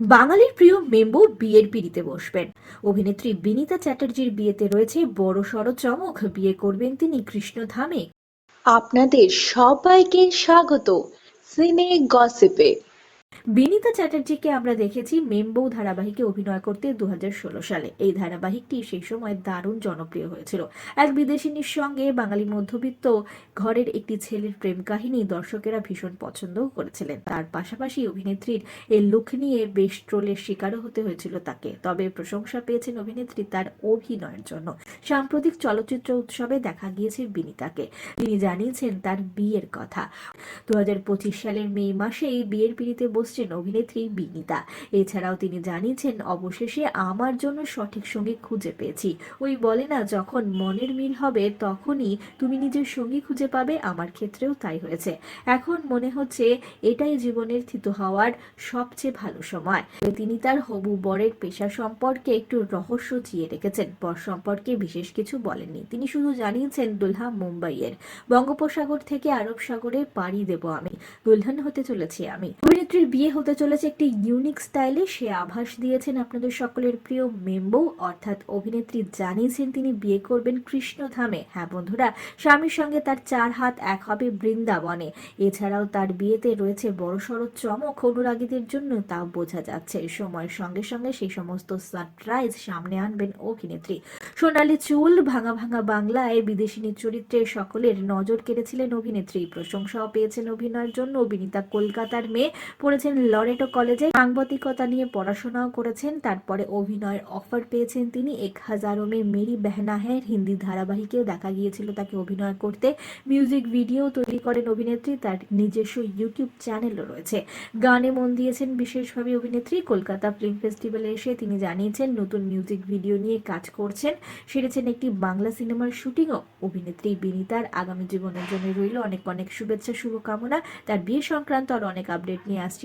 বাঙালির প্রিয় মেম্বু বিয়ের পিড়িতে বসবেন। অভিনেত্রী বিনীতা চ্যাটার্জির বিয়েতে রয়েছে বড় সড় চমক। বিয়ে করবেন তিনি কৃষ্ণধামে আপনাদের সবাইকে স্বাগত। সিনে গসিপে। বিনীতা চ্যাটার্জিকে আমরা দেখেছি মেম্বউ ধারাবাহিকে অভিনয় করতে দু হাজার ষোলো সালে। এই ধারাবাহিকটি সেই সময় দারুণ জনপ্রিয় হয়েছিল। এক বিদেশিনীর সঙ্গে বাঙালি মধ্যবিত্ত ঘরের একটি ছেলের প্রেম কাহিনী দর্শকেরা ভীষণ পছন্দও করেছিলেন। তার পাশাপাশি অভিনেত্রীর এই লুক নিয়ে বেশ ট্রোলের শিকারও হতে হয়েছিল তাকে। তবে প্রশংসা পেয়েছেন অভিনেত্রী তার অভিনয়ের জন্য। সাম্প্রতিক চলচ্চিত্র উৎসবে দেখা গিয়েছে বিনীতাকে। তিনি জানিয়েছেন তার বিয়ের কথা। দু হাজার পঁচিশ সালের মে মাসেই বিয়ের পিড়িতে বসছেন অভিনেত্রী বিনীতা। এছাড়াও তিনি জানিয়েছেন, অবশেষে আমার জন্য সঠিক সঙ্গী খুঁজে পেয়েছি। ওই বলে না, যখন মনের মিল হবে তখনই তুমি নিজের সঙ্গী খুঁজে পাবে। আমার ক্ষেত্রেও তাই হয়েছে। এখন মনে হচ্ছে এটাই জীবনের থিত হওয়ার সবচেয়ে ভালো সময়। তিনি তার হবু বরের পেশা সম্পর্কে একটু রহস্য চিয়ে রেখেছেন। বর সম্পর্কে বিশেষ কিছু বলেননি। তিনি শুধু জানিয়েছেন, দুলহা মুম্বাইয়ের বঙ্গোপসাগর থেকে আরব সাগরে পাড়ি দেব আমি। দুলহান হতে চলেছি আমি। অভিনেত্রীর বিয়ে হতে চলেছে একটি ইউনিক স্টাইলে সে আভাস দিয়েছেন আপনাদের সকলের প্রিয় মেম্বো। অর্থাৎ অভিনেত্রী জানিয়েছেন তিনি বিয়ে করবেন কৃষ্ণধামে হ্যাঁ বন্ধুরা, স্বামীর সঙ্গে তার চার হাত এক হবে বৃন্দাবনে। এছাড়াও তার বিয়েতে রয়েছে বড় বড়সড় চমক অনুরাগীদের জন্য, তা বোঝা যাচ্ছে। সময়ের সঙ্গে সঙ্গে সেই সমস্ত সারপ্রাইজ সামনে আনবেন অভিনেত্রী। সোনালী চুল, ভাঙা ভাঙা বাংলায় বিদেশিনী চরিত্রে সকলের নজর কেড়েছিলেন অভিনেত্রী। প্রশংসাও পেয়েছেন অভিনয়ের জন্য। অভিনেতা কলকাতার মেয়ে পড়েছেন লরেটো কলেজে। সাংবাদিকতা নিয়ে পড়াশোনাও করেছেন। তারপরে অভিনয়ের অফার পেয়েছেন তিনি। এক হাজারো মে মেরি বেহনা হ্যাঁ হিন্দি ধারাবাহিকেও দেখা গিয়েছিল তাকে অভিনয় করতে। মিউজিক ভিডিও তৈরি করেন অভিনেত্রী। তার নিজস্ব ইউটিউব চ্যানেলও রয়েছে। গানে মন দিয়েছেন বিশেষভাবে অভিনেত্রী। কলকাতা ফিল্ম ফেস্টিভ্যালে এসে তিনি জানিয়েছেন, নতুন মিউজিক ভিডিও নিয়ে কাজ করছেন। সেরেছেন একটি বাংলা সিনেমার শুটিংও। অভিনেত্রী বিনীতার আগামী জীবনের জন্য রইল অনেক অনেক শুভেচ্ছা, শুভকামনা। তার বিয়ে সংক্রান্ত আর অনেক আপডেট নিয়ে আসছি।